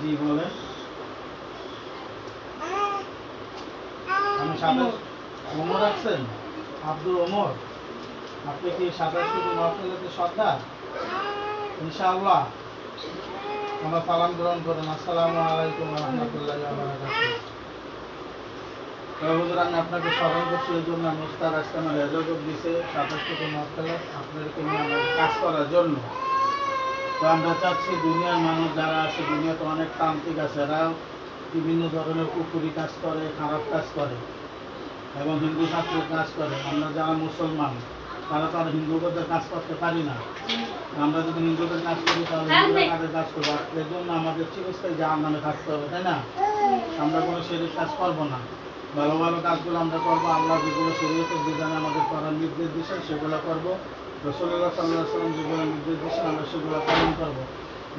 জি বলেন। আমি সাতাশ ওমর আছেন? আব্দুল ওমর। আপনি কি সাঁতার শুধু মাফ সর্দার ইনশাআল্লাহ আমরা সালাম গ্রহণ করেন। আসসালামু আলাইকুম রহমতুল্লাহ হুজুর আমি আপনাকে স্মরণ করছি, এই জন্য আমি ইস্তার আজকে আমার রেজল্ট দিছে সাতাশ আপনাদেরকে আমার কাজ করার জন্য। তো আমরা চাচ্ছি দুনিয়ার মানুষ যারা আছে, দুনিয়াতে অনেক তান্ত্রিক আছে এরা বিভিন্ন ধরনের কুকুরি কাজ করে, খারাপ কাজ করে এবং হিন্দু শাস্ত্রের কাজ করে। আমরা যারা মুসলমান, তারা তো আর হিন্দুদের কাজ করতে পারি না। আমরা যদি হিন্দুদের কাজ করি তাহলে হিন্দুরা কাদের কাজ করব। এর জন্য আমাদের চিকিৎসায় যার নামে থাকতে হবে তাই না? আমরা কোনো শরীর কাজ করব না। ভালো ভালো কাজগুলো আমরা করব আল্লাহ যেগুলো শরীরের বিধানে আমাদের করার নির্দেশ দিচ্ছে সেগুলো করব। রসুল্লাহ সাল্লাহ সাল্লাম যেগুলো নির্দেশ দিচ্ছেন আমরা সেগুলো পালন করব।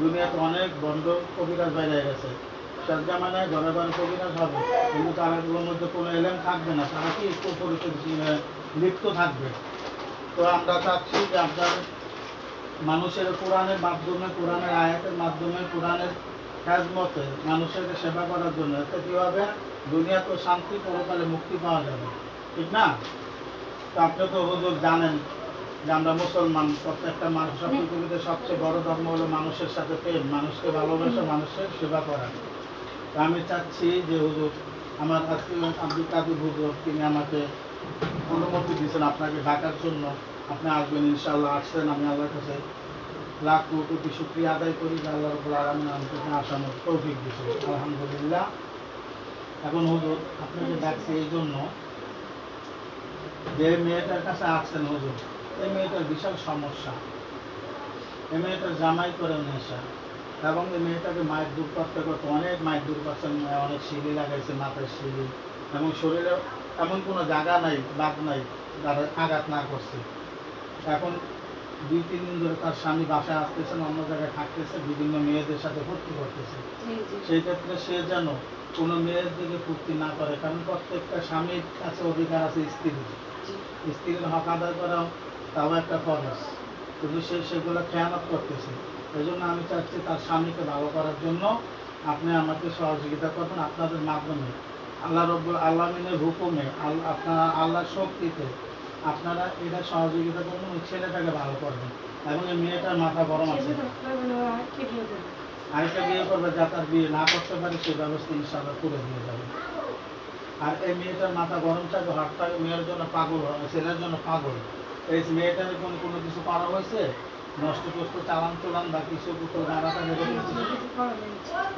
দুনিয়াতে অনেক বন্ধ কবিরাজ বাইরে গেছে। শেষ জামানায় ঘরে ঘরে কবিরাজ হবে। কিন্তু তারা এগুলোর মধ্যে কোনো এলেম থাকবে না। তারা কি একটু পরিচিত লিপ্ত থাকবে? তো আমরা চাচ্ছি যে আপনার মানুষের কোরআনের মাধ্যমে কোরআনের আয়াতের মাধ্যমে কোরআনের মতে মানুষের সেবা করার জন্য। এতে কী হবে? দুনিয়া তো শান্তি পরকালে মুক্তি পাওয়া যাবে। ঠিক না? তো আপনি তো হুজুর জানেন যে আমরা মুসলমান প্রত্যেকটা মানুষ পৃথিবীতে সবচেয়ে বড় ধর্ম হলো মানুষের সাথে প্রেম। মানুষকে ভালোবাসা মানুষের সেবা করা। তো আমি চাচ্ছি যে হুজুর আমার আজকে আব্দুল কাদির হুজুর তিনি আমাকে অনুমতি দিয়েছেন আপনাকে ডাকার জন্য। আপনি আসবেন ইনশাআল্লাহ, আসছেন আমি আল্লাহর কাছে লাখ কোটি শুক্রিয়া আদায় করি যে আল্লাহ রবুল আলমিন আমাকে আসানোর তৌফিক দিয়েছে আলহামদুলিল্লাহ। এখন হুজুর, আপনাকে ডাকছি এই জন্য যে মেয়েটার কাছে আসছেন হুজুর, এই মেয়েটার বিশাল সমস্যা। এই মেয়েটার জামাই করে নেশা এবং এই মেয়েটাকে মায়ের দূর করতে করতে অনেক মায়ের দূর করছেন অনেক সিঁড়ি লাগাইছে, মাথায় সিঁড়ি, এবং শরীরে এমন কোনো জায়গা নাই বাদ নাই যারা আঘাত না করছে। এখন দুই তিন দিন ধরে তার স্বামী বাসায় আসতেছেন অন্য জায়গায় থাকতেছে বিভিন্ন মেয়েদের সাথে ভর্তি করতেছে। সেই ক্ষেত্রে সে যেন কোনো মেয়ের দিকে ফুর্তি না করে কারণ প্রত্যেকটা স্বামীর কাছে অধিকার আছে স্ত্রীর স্ত্রীর হক আদায় করাও তাও একটা খরচ কিন্তু সে সেগুলো খেয়ানত করতেছে। এই জন্য আমি চাচ্ছি তার স্বামীকে ভালো করার জন্য আপনি আমাকে সহযোগিতা করবেন আপনাদের মাধ্যমে। আল্লাহ রব রব্বুল আল্লামিনের হুকুমে আল- আপনারা আল্লাহর শক্তিতে আপনারা এটা সহযোগিতা করবেন ওই ছেলেটাকে ভালো করবেন। এবং এই মেয়েটার মাথা গরম আছে। আরেকটা বিয়ে করবে যা তার বিয়ে না করতে পারে সেই ব্যবস্থা ইনশাআল্লাহ করে দিয়ে যাবে। আর এই মেয়েটার মাথা গরম থাকবে হাতটা মেয়ের জন্য পাগল ছেলের জন্য পাগল। এই মেয়েটার কোনো কোনো কিছু করা হয়েছে? নষ্ট টষ্ট চালান চলান বা কিছু এরকম কিছু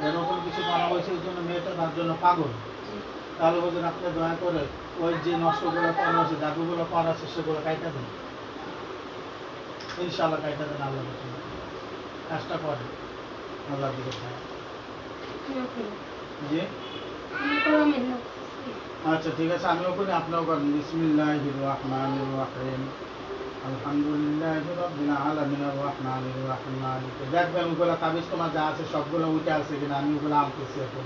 এরকম কিছু করা হয়েছে এই জন্য মেয়েটা তার জন্য পাগল। তাহলে বলছেন আপনি দয়া করে ওই যে নষ্টগুলো করা হয়েছে জাদুগুলো করা আছে, সেগুলো কাইটা দেন। ইনশাআল্লাহ কাইটা দেন আল্লাহ কাজটা করে আল্লাহ দিকে। জি? আচ্ছা ঠিক আছে, আমিও করি, আপনিও করেন। বিসমিল্লাহির রহমানির রহিম আলহামদুলিল্লাহ রাব্বিল আলামিন আর রহমানির রহিম দেখবেন ওগুলো কাবিজ তোমার যা আছে, সবগুলো উঠে আছে কিনা, আমি ওগুলো আনতেছি এখন।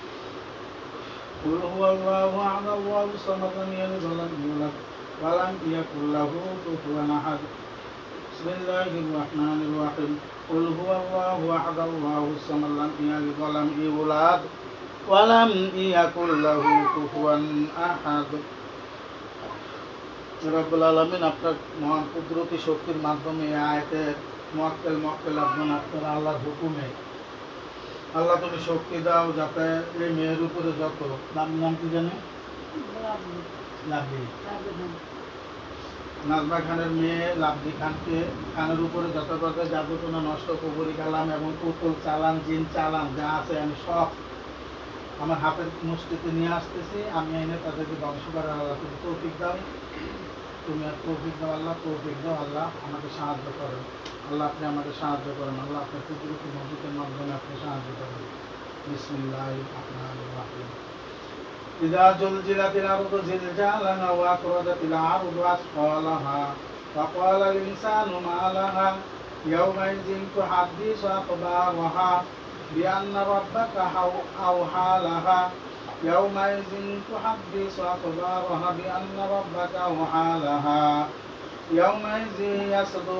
قل هو الله أحد الله الصمد لم يلد ولم يولد ولم يكن له كفوا أحد بسم الله الرحمن الرحيم قل هو الله أحد الله الصمد لم يلد ولم يولد ولم يكن له كفوا أحد রব্বুল আলমিন আপনার মহান কুদরতি শক্তির মাধ্যমে এই আয়তের মক্কেল মক্কেল আপনার আপনার আল্লাহর হুকুমে আল্লাহ তুমি শক্তি দাও যাতে এই মেয়ের উপরে যত নাম নাম কি জানে? নাজমা খানের মেয়ে লাভলি খানকে, খানের উপরে যত প্রকার যাবতীয় নষ্ট কবরি কালাম এবং পুতুল চালান, জিন চালান যা আছে আমি সব আমার হাতের মুষ্টিতে নিয়ে আসতেছি। আমি এনে তাদেরকে ধ্বংস করার আল্লাহ তুমি তৌফিক দাও। তুমি আর তৌফিক দাও আল্লাহ তৌফিক দাও আল্লাহ আমাকে সাহায্য করেন আল্লাহ আপনি আমাকে সাহায্য করেন আল্লাহ আপনার কুকুরকে মসজিদের মাধ্যমে আপনি সাহায্য করেন বিসমিল্লাহ আপনার রাহিম إذا زلزلت الأرض زلزالها وأخرجت الأرض أثقالها وقال الإنسان ما لها يومئذ تحدث أخبارها بأن ربك حو- أوحى لها يومئذ تحدث أخبارها بأن ربك أوحى لها يومئذ يصدر